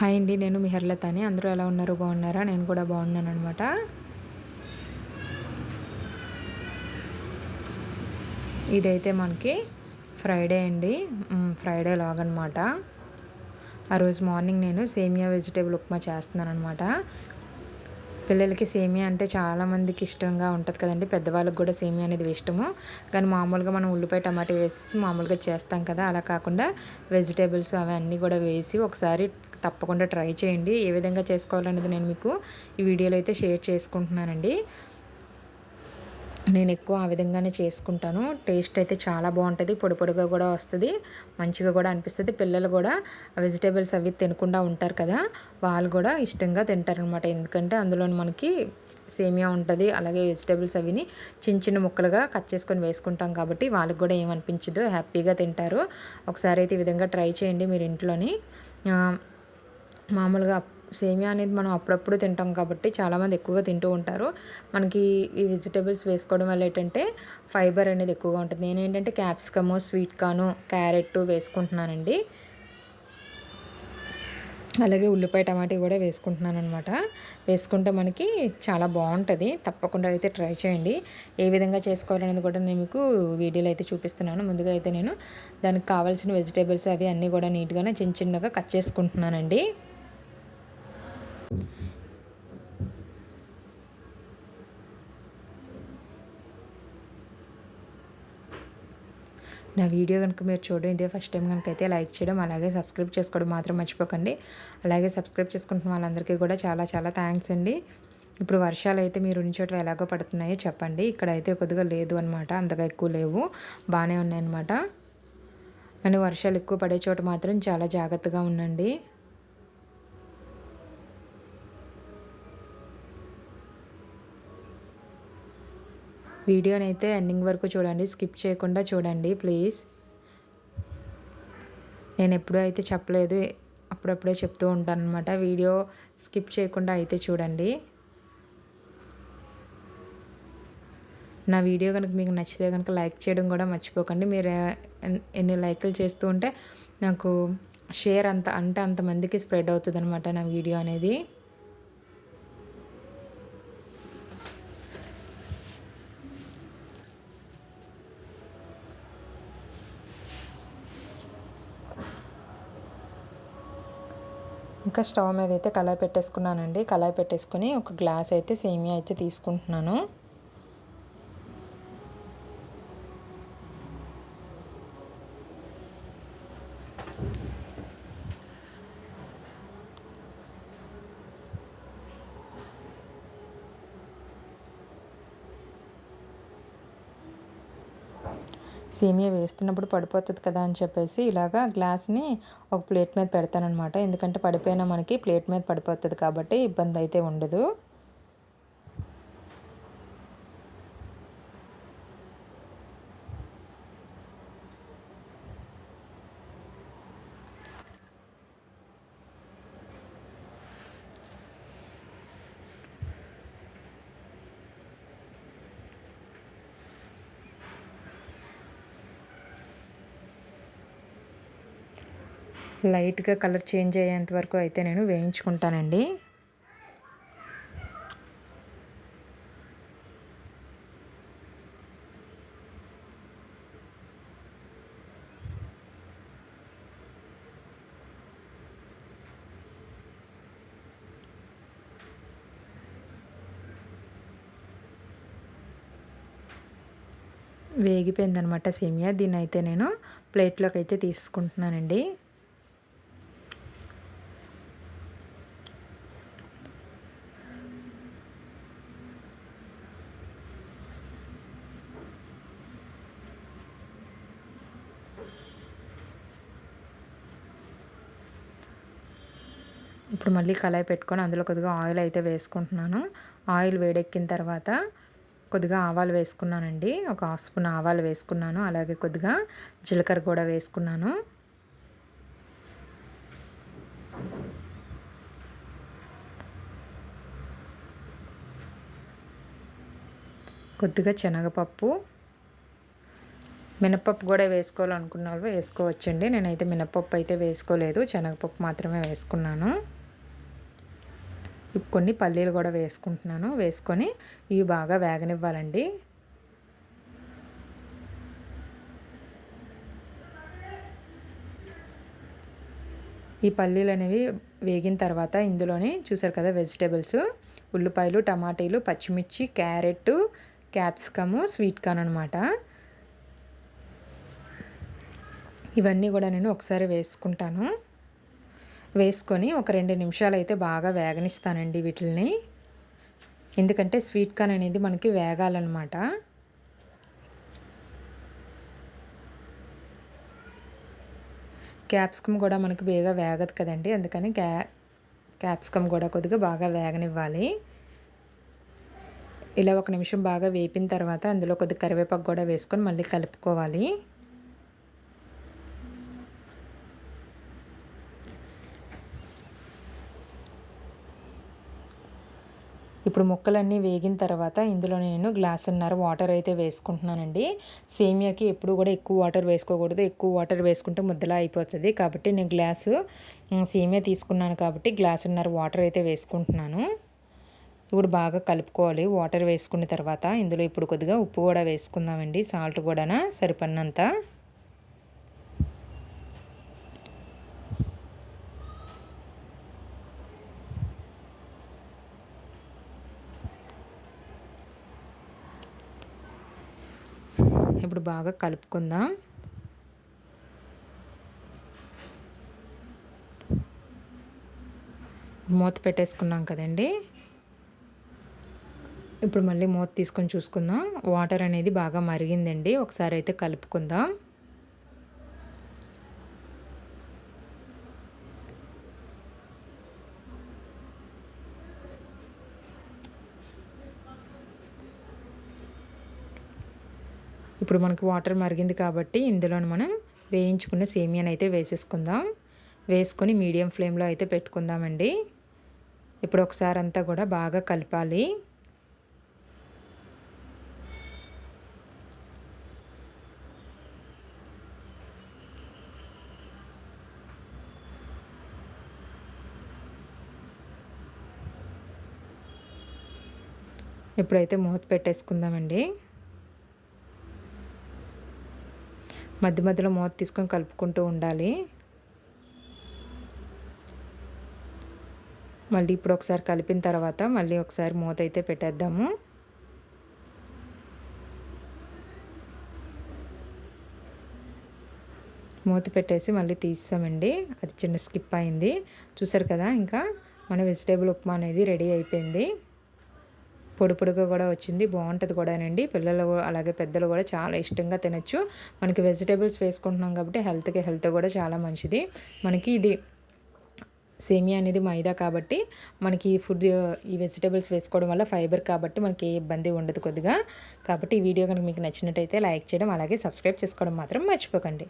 Hi అండి నేను మిహర్లత అని అందరూ ఎలా ఉన్నారు? బాగున్నారా? నేను కూడా బాగున్నాను అనమాట ఇదైతే మనకి ఫ్రైడే అండి. ఫ్రైడే లాగ్ అనమాట ఆ రోజు మార్నింగ్ నేను సేమియా వెజిటేబుల్ ఉప్మా చేస్తున్నాను అనమాట పిల్లలకి సేమియా అంటే చాలామందికి ఇష్టంగా ఉంటుంది కదండి. పెద్దవాళ్ళకి కూడా సేమియా అనేది ఇష్టము. కానీ మామూలుగా మనం ఉల్లిపాయ టమాటా వేసి మామూలుగా చేస్తాం కదా. అలా కాకుండా వెజిటేబుల్స్ అవన్నీ కూడా వేసి ఒకసారి తప్పకుండా ట్రై చేయండి. ఏ విధంగా చేసుకోవాలనేది నేను మీకు ఈ వీడియోలో అయితే షేర్ చేసుకుంటున్నానండి. నేను ఎక్కువ ఆ విధంగానే చేసుకుంటాను. టేస్ట్ అయితే చాలా బాగుంటుంది. పొడి పొడిగా కూడా వస్తుంది. మంచిగా కూడా అనిపిస్తుంది. పిల్లలు కూడా వెజిటేబుల్స్ అవి తినకుండా ఉంటారు కదా వాళ్ళు కూడా ఇష్టంగా తింటారనమాట ఎందుకంటే అందులో మనకి సేమియా ఉంటుంది అలాగే వెజిటేబుల్స్ అవిని చిన్న చిన్న ముక్కలుగా కట్ చేసుకొని వేసుకుంటాం కాబట్టి వాళ్ళకి కూడా ఏమనిపించదు హ్యాపీగా తింటారు. ఒకసారి అయితే ఈ విధంగా ట్రై చేయండి మీరు ఇంట్లోని. మామూలుగా సేమియా అనేది మనం అప్పుడప్పుడు తింటాం కాబట్టి చాలామంది ఎక్కువగా తింటూ ఉంటారు. మనకి ఈ వెజిటేబుల్స్ వేసుకోవడం వల్ల ఏంటంటే ఫైబర్ అనేది ఎక్కువగా ఉంటుంది. నేను ఏంటంటే క్యాప్సికము స్వీట్ కాను క్యారెట్ వేసుకుంటున్నానండి. అలాగే ఉల్లిపాయ టమాటా కూడా వేసుకుంటున్నాను అనమాట వేసుకుంటే మనకి చాలా బాగుంటుంది. తప్పకుండా అయితే ట్రై చేయండి. ఏ విధంగా చేసుకోవాలనేది కూడా నేను మీకు వీడియోలో అయితే చూపిస్తున్నాను. ముందుగా అయితే నేను దానికి కావాల్సిన వెజిటేబుల్స్ అవి అన్నీ కూడా నీట్గానే చిన్న చిన్నగా కట్ చేసుకుంటున్నానండి. నా వీడియో కనుక మీరు చూడడం ఇదే ఫస్ట్ టైం కనుక అయితే లైక్ చేయడం అలాగే సబ్స్క్రైబ్ చేసుకోవడం మాత్రం మర్చిపోకండి. అలాగే సబ్స్క్రైబ్ చేసుకుంటున్న వాళ్ళందరికీ కూడా చాలా చాలా థ్యాంక్స్ అండి. ఇప్పుడు వర్షాలు అయితే మీరు ఉన్న చోట ఎలాగో పడుతున్నాయో చెప్పండి. ఇక్కడ అయితే కొద్దిగా లేదు అనమాట అంతగా ఎక్కువ లేవు బాగానే ఉన్నాయన్నమాట కానీ వర్షాలు ఎక్కువ పడే చోట మాత్రం చాలా జాగ్రత్తగా ఉండండి. వీడియోని అయితే ఎండింగ్ వరకు చూడండి స్కిప్ చేయకుండా చూడండి ప్లీజ్. నేను ఎప్పుడూ అయితే చెప్పలేదు అప్పుడప్పుడే చెప్తూ ఉంటాను అనమాట వీడియో స్కిప్ చేయకుండా అయితే చూడండి. నా వీడియో కనుక మీకు నచ్చితే కనుక లైక్ చేయడం కూడా మర్చిపోకండి. మీరు ఎన్ని లైక్లు చేస్తూ ఉంటే నాకు షేర్ అంత అంటే అంతమందికి స్ప్రెడ్ అవుతుంది అనమాట నా వీడియో అనేది. ఇంకా స్టవ్ మీద అయితే కళాయి పెట్టేసుకున్నానండి. కళాయి పెట్టేసుకుని ఒక గ్లాస్ అయితే సేమియా అయితే తీసుకుంటున్నాను. సేమియా వేస్తున్నప్పుడు పడిపోతుంది కదా అని చెప్పేసి ఇలాగా గ్లాస్ని ఒక ప్లేట్ మీద పెడతానమాట ఎందుకంటే పడిపోయినా మనకి ప్లేట్ మీద పడిపోతుంది కాబట్టి ఇబ్బంది అయితే ఉండదు. లైట్గా కలర్ చేంజ్ అయ్యేంత వరకు అయితే నేను వేయించుకుంటానండి. వేగిపోయిందనమాట సేమియా. దీన్ని అయితే నేను ప్లేట్లోకి అయితే తీసుకుంటున్నానండి. ఇప్పుడు మళ్ళీ కళాయి పెట్టుకొని అందులో కొద్దిగా ఆయిల్ అయితే వేసుకుంటున్నాను. ఆయిల్ వేడెక్కిన తర్వాత కొద్దిగా ఆవాలు వేసుకున్నానండి. ఒక హాఫ్ స్పూన్ ఆవాలు వేసుకున్నాను. అలాగే కొద్దిగా జీలకర్ర కూడా వేసుకున్నాను. కొద్దిగా శనగపప్పు. మినపప్పు కూడా వేసుకోవాలనుకున్న వాళ్ళు వేసుకోవచ్చండి. నేనైతే మినపప్పు అయితే వేసుకోలేదు. శనగపప్పు మాత్రమే వేసుకున్నాను. కొన్ని పల్లీలు కూడా వేసుకుంటున్నాను. వేసుకొని ఇవి బాగా వేగనివ్వాలండి. ఈ పల్లీలు అనేవి వేగిన తర్వాత ఇందులోనే చూసారు కదా వెజిటేబుల్స్ ఉల్లిపాయలు టమాటీలు పచ్చిమిర్చి క్యారెట్ క్యాప్సికము స్వీట్ కార్న్ అనమాట ఇవన్నీ కూడా నేను ఒకసారి వేసుకుంటాను. వేసుకొని ఒక రెండు నిమిషాలు అయితే బాగా వేగనిస్తానండి వీటిని ఎందుకంటే స్వీట్ కార్న్ అనేది మనకి వేగాలన్నమాట. క్యాప్సికమ్ కూడా మనకి బేగా వేగదు కదండి అందుకని క్యా క్యాప్సికమ్ కూడా కొద్దిగా బాగా వేగనివ్వాలి. ఇలా ఒక నిమిషం బాగా వేపిన తర్వాత అందులో కొద్దిగా కరివేపాకు కూడా వేసుకొని మళ్ళీ కలుపుకోవాలి. ఇప్పుడు ముక్కలన్నీ వేగిన తర్వాత ఇందులో నేను గ్లాసున్నర వాటర్ అయితే వేసుకుంటున్నానండి. సేమియాకి ఎప్పుడు కూడా ఎక్కువ వాటర్ వేసుకోకూడదు. ఎక్కువ వాటర్ వేసుకుంటే ముద్దలా అయిపోతుంది. కాబట్టి నేను గ్లాసు సేమియా తీసుకున్నాను కాబట్టి గ్లాసున్నర వాటర్ అయితే వేసుకుంటున్నాను. ఇప్పుడు బాగా కలుపుకోవాలి. వాటర్ వేసుకున్న తర్వాత ఇందులో ఇప్పుడు కొద్దిగా ఉప్పు కూడా వేసుకుందామండి. సాల్ట్ కూడా సరిపడినంత. ఇప్పుడు బాగా కలుపుకుందాం. మూత పెట్టేసుకున్నాం కదండి. ఇప్పుడు మళ్ళీ మూత తీసుకొని చూసుకుందాం. వాటర్ అనేది బాగా మరిగిందండి. ఒకసారి అయితే కలుపుకుందాం. ఇప్పుడు మనకి వాటర్ మరిగింది కాబట్టి ఇందులో మనం వేయించుకున్న సేమియాని అయితే వేసేసుకుందాం. వేసుకొని మీడియం ఫ్లేమ్లో అయితే పెట్టుకుందామండి. ఇప్పుడు ఒకసారి అంతా కూడా బాగా కలపాలి. ఇప్పుడైతే మూత పెట్టేసుకుందామండి. మధ్య మధ్యలో మూత తీసుకొని కలుపుకుంటూ ఉండాలి. మళ్ళీ ఇప్పుడు ఒకసారి కలిపిన తర్వాత మళ్ళీ ఒకసారి మూత అయితే పెట్టేద్దాము. మూత పెట్టేసి మళ్ళీ తీసామండి అది చిన్న స్కిప్ అయింది. చూసారు కదా ఇంకా మన వెజిటేబుల్ ఉప్మా అనేది రెడీ అయిపోయింది. పొడి పొడిగా కూడా వచ్చింది. బాగుంటుంది కూడానండి. పిల్లలు అలాగే పెద్దలు కూడా చాలా ఇష్టంగా తినచ్చు. మనకి వెజిటేబుల్స్ వేసుకుంటున్నాం కాబట్టి హెల్త్కి హెల్త్ కూడా చాలా మంచిది. మనకి ఇది సేమియా అనేది మైదా కాబట్టి మనకి ఈ ఫుడ్ ఈ వెజిటేబుల్స్ వేసుకోవడం వల్ల ఫైబర్ కాబట్టి మనకి ఏ ఇబ్బంది ఉండదు కొద్దిగా. కాబట్టి ఈ వీడియో కనుక మీకు నచ్చినట్టయితే లైక్ చేయడం అలాగే సబ్స్క్రైబ్ చేసుకోవడం మాత్రం మర్చిపోకండి.